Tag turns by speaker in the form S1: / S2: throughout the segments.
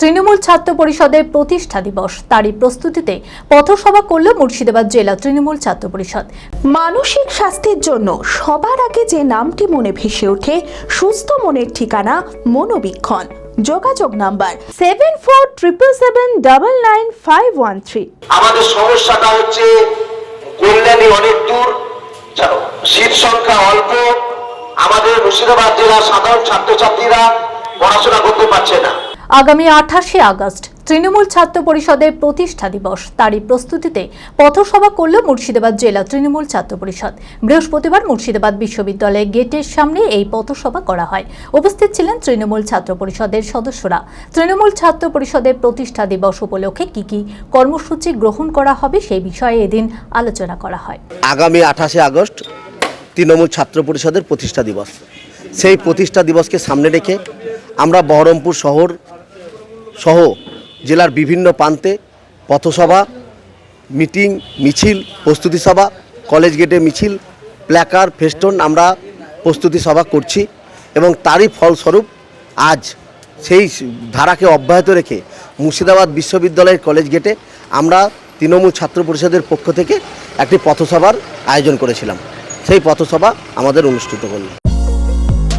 S1: তৃণমূল ছাত্র পরিষদের প্রতিষ্ঠা দিবস। তারই প্রস্তুতিতে পথসভা করল মুর্শিদাবাদ জেলা তৃণমূল ছাত্র পরিষদ।
S2: মানসিক স্বাস্থ্যের জন্য সবার আগে যে নামটি মনে ভেসে ওঠে সুস্থ মনের ঠিকানা মনোবীক্ষণ। যোগাযোগ number seven four triple seven double nine five one three
S3: আমাদের সমস্যাটা হচ্ছে কল্যাণী অনেক দূর সিট সংখ্যা অল্প। আমাদের মুর্শিদাবাদ জেলার সাধারণ ছাত্রছাত্রীরা পড়াশোনা করতে পারছে না।
S1: আগামী আঠাশে আগস্ট তৃণমূল ছাত্র পরিষদের প্রতিষ্ঠা দিবস। তারই প্রস্তুতিতে পথসভা করল মুর্শিদাবাদ জেলা তৃণমূল ছাত্র পরিষদ। বৃহস্পতিবার মুর্শিদাবাদ বিশ্ববিদ্যালয়ের গেটের সামনে এই পথসভা করা হয়। উপস্থিত ছিলেন তৃণমূল ছাত্র পরিষদের সদস্যরা। তৃণমূল ছাত্র পরিষদের প্রতিষ্ঠা দিবস উপলক্ষে কি কি কর্মসূচি গ্রহণ করা হবে সেই বিষয়ে এদিন আলোচনা করা হয়।
S4: আগামী আঠাশে আগস্ট তৃণমূল ছাত্র পরিষদের প্রতিষ্ঠা দিবস। সেই প্রতিষ্ঠা দিবসকে সামনে রেখে আমরা বহরমপুর শহর সহ জেলার বিভিন্ন প্রান্তে পথসভা, মিটিং, মিছিল, প্রস্তুতি সভা, কলেজ গেটে মিছিল প্ল্যাকার ফেস্টন আমরা প্রস্তুতি সভা করছি এবং তারই ফলস্বরূপ আজ সেই ধারাকে অব্যাহত রেখে মুর্শিদাবাদ বিশ্ববিদ্যালয়ের কলেজ গেটে আমরা তৃণমূল ছাত্র পরিষদের পক্ষ থেকে একটি পথসভার আয়োজন করেছিলাম। সেই পথসভা আমাদের অনুষ্ঠিত করল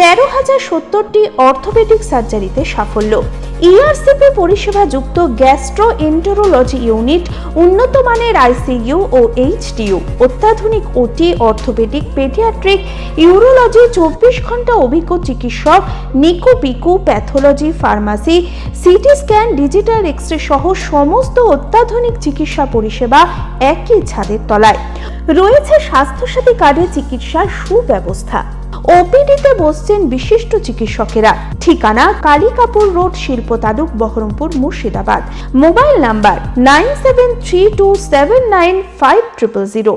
S2: তেরো হাজার সত্তরটি অর্থোপেডিক সার্জারিতে সাফল্য। ইআরসিপি পরিষেবা যুক্ত গ্যাস্ট্রো এন্টেরোলজি ইউনিট উন্নত মানের আইসিইউ ও এইচডিইউ অত্যাধুনিক ওটি অর্থোপেডিক পেডিয়াট্রিক ইউরোলজি, চব্বিশ ঘণ্টা অভিজ্ঞ চিকিৎসক, NICU PICU pathology pharmacy, CT scan, digital X ray সহ সমস্ত অত্যাধুনিক চিকিৎসা পরিষেবা একই ছাদের তলায়। রয়েছে স্বাস্থ্যসাথী কার্ডে চিকিৎসার সুব্যবস্থা। ওপিডিতে বসছেন বিশিষ্ট চিকিৎসকেরা। ঠিকানা কালিকাপুর রোড, শিল্প তালুক, Baharampur, Murshidabad. Mobile number nine seven three two seven nine five triple zero.